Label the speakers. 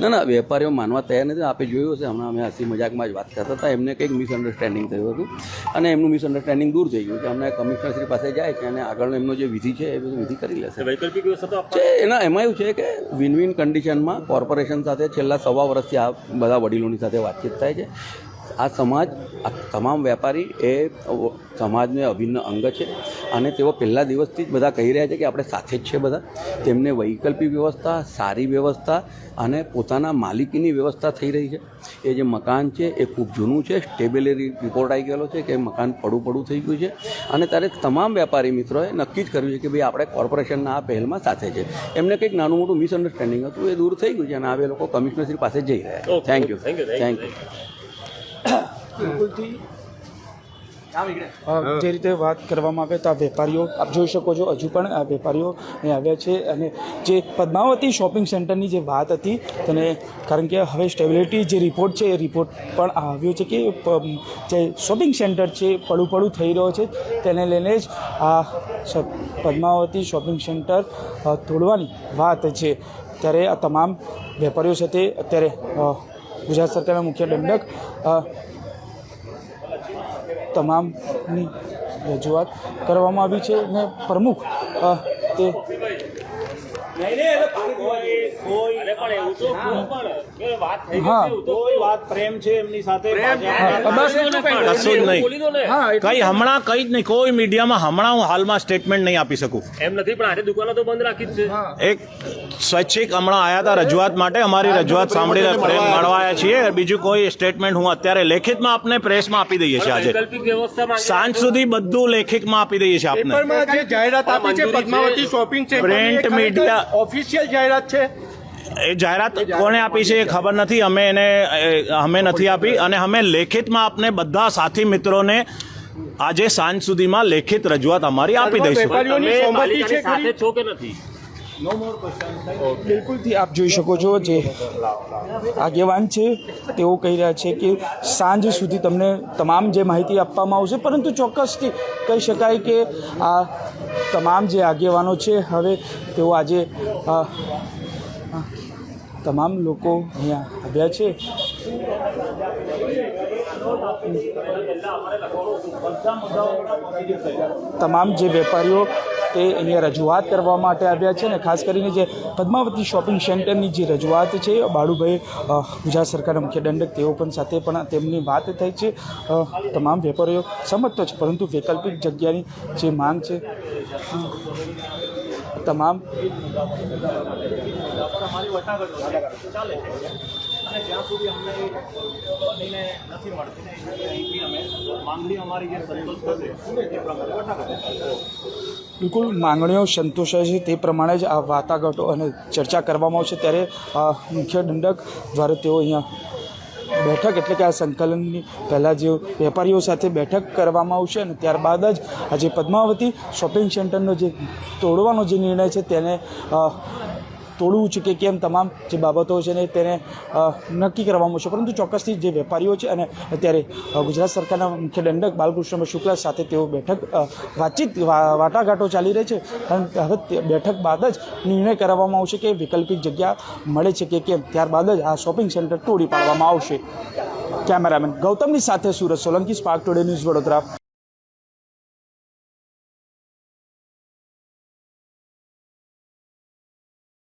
Speaker 1: ના ના વેપારીઓ માનવા તૈયાર નથી. આપે જોયું હશે હમણાં અમે હસી મજાકમાં જ વાત કરતા હતા. એમને કંઈક મિસઅન્ડરસ્ટેન્ડિંગ થયું હતું. અને એમનું મિસઅન્ડરસ્ટેન્ડિંગ દૂર થઈ ગયું કે અમને કમિશનરશ્રી પાસે જાય છે અને આગળનો એમનો જે વિધિ છે એ બધું વિધિ કરી લેશે. છે એના એમાં એવું છે કે વિન વિન કન્ડિશનમાં કોર્પોરેશન સાથે છેલ્લા સવા વર્ષથી આ બધા વડીલોની સાથે વાતચીત થાય છે. આ સમાજ આ તમામ વેપારી એ સમાજને અભિન્ન અંગ છે અને તેઓ પહેલા દિવસથી જ બધા કહી રહ્યા છે કે આપણે સાથે જ છે બધા. તેમને વૈકલ્પિક વ્યવસ્થા સારી વ્યવસ્થા અને પોતાના માલિકીની વ્યવસ્થા થઈ રહી છે. એ જે મકાન છે એ ખૂબ જૂનું છે. સ્ટેબિલિટી રિપોર્ટ આવી ગયેલો છે કે મકાન પડું પડું થઈ ગયું છે. અને ત્યારે તમામ વેપારી મિત્રોએ નક્કી જ કર્યું છે કે ભાઈ આપણે કોર્પોરેશનના આ પહેલમાં સાથે છે. એમને કંઈક નાનું મોટું મિસઅન્ડરસ્ટેન્ડિંગ હતું એ દૂર થઈ ગયું છે અને હવે લોકો કમિશનરશ્રી પાસે જઈ રહ્યા છે. Thank you
Speaker 2: thank you
Speaker 1: thank you
Speaker 3: બિલકુલથી. જે રીતે વાત કરવામાં આવે તો આ વેપારીઓ આપ જોઈ શકો છો હજુ પણ આ વેપારીઓ અહીં આવ્યા છે અને જે પદ્માવતી શોપિંગ સેન્ટરની જે વાત હતી તેને કારણ કે હવે સ્ટેબિલિટી જે રિપોર્ટ છે એ રિપોર્ટ પણ આવ્યો છે કે જે શોપિંગ સેન્ટર છે પડું પડું થઈ રહ્યો છે તેને લઈને જ આ પદ્માવતી શોપિંગ સેન્ટર તોડવાની વાત છે. ત્યારે આ તમામ વેપારીઓ સાથે અત્યારે ગુજરાત સરકારના મુખ્ય દંડક તમામની રજૂઆત કરવામાં આવી છે અને પ્રમુખ તે
Speaker 4: કોઈ વાત પ્રેમ છે એમની સાથે?
Speaker 3: કશું જ
Speaker 4: નહીં. કઈ હમણાં કઈ જ નહીં કોઈ મીડિયામાં હમણાં હું હાલમાં સ્ટેટમેન્ટ નહીં આપી શકું.
Speaker 2: એમ નથી પણ આજે દુકાનો તો બંધ રાખી છે.
Speaker 4: એક સ્વૈચ્છિક હમણાં આયા હતા રજૂઆત માટે અમારી રજૂઆત સાંભળીને પ્રેમ મળવાયા છીએ. બીજું કોઈ સ્ટેટમેન્ટ હું અત્યારે લેખિતમાં આપને પ્રેસમાં આપી દઈએ છીએ આજે. સાંજ સુધી બધું લેખિતમાં આપી દઈએ છીએ આપને.
Speaker 5: જાહેરાત આપી છે. પદ્માવતી શોપિંગ છે
Speaker 4: પ્રિન્ટ media.
Speaker 5: ઓફિશિયલ જાહેરાત છે?
Speaker 4: એ જાહેરાત કોણે આપી છે એ ખબર નથી. અમે એને અમે નથી આપી અને અમે લેખિતમાં આપને બધા સાથી મિત્રોને આજે સાંજ સુધીમાં લેખિત રજૂઆત અમારી આપી દઈશું.
Speaker 3: બિલકુલથી આપ જોઈ શકો છો જે આગેવાન છે તેઓ કહી રહ્યા છે કે સાંજ સુધી તમને તમામ જે માહિતી આપવામાં આવશે પરંતુ ચોક્કસથી કહી શકાય કે આ તમામ જે આગેવાનો છે હવે તેઓ આજે તમામ લોકો અહીંયા આવ્યા છે. તમામ જે વેપારીઓ તે અહીંયા રજૂઆત કરવા માટે આવ્યા છે અને ખાસ કરીને જે પદ્માવતી શોપિંગ સેન્ટરની જે રજૂઆત છે, બાળુભાઈ ગુજરાત સરકારના મુખ્ય દંડક તેઓ પણ સાથે પણ તેમની વાત થઈ છે. તમામ વેપારીઓ સંમત તો છે, પરંતુ વૈકલ્પિક જગ્યાની જે માંગ છે અ, તમામ બિલકુલ માંગણીઓ સંતોષાય છે તે પ્રમાણે જ આ વાટાઘાટો અને ચર્ચા કરવામાં આવશે ત્યારે મુખ્ય દંડક દ્વારા તેઓ અહીંયા બેઠક એટલે કે આ સંકલનની પહેલાં જે વેપારીઓ સાથે બેઠક કરવામાં આવશે અને ત્યારબાદ જ આજે પદ્માવતી શોપિંગ સેન્ટરનો જે તોડવાનો જે નિર્ણય છે તેને તોડવું છે કે કેમ તમામ જે બાબતો છે ને તેને નક્કી કરવામાં આવશે. પરંતુ ચોક્કસથી જે વેપારીઓ છે અને અત્યારે ગુજરાત સરકારના મુખ્ય દંડક બાલકૃષ્ણ શુક્લા સાથે તેઓ બેઠક વાતચીત વાટાઘાટો ચાલી રહી છે. અને હવે બેઠક બાદ જ નિર્ણય કરવામાં આવશે કે વૈકલ્પિક જગ્યા મળે છે કે કેમ. ત્યારબાદ જ આ શોપિંગ સેન્ટર તોડી પાડવામાં આવશે. કેમેરામેન ગૌતમની સાથે Surat Solanki, spark today news Vadodara.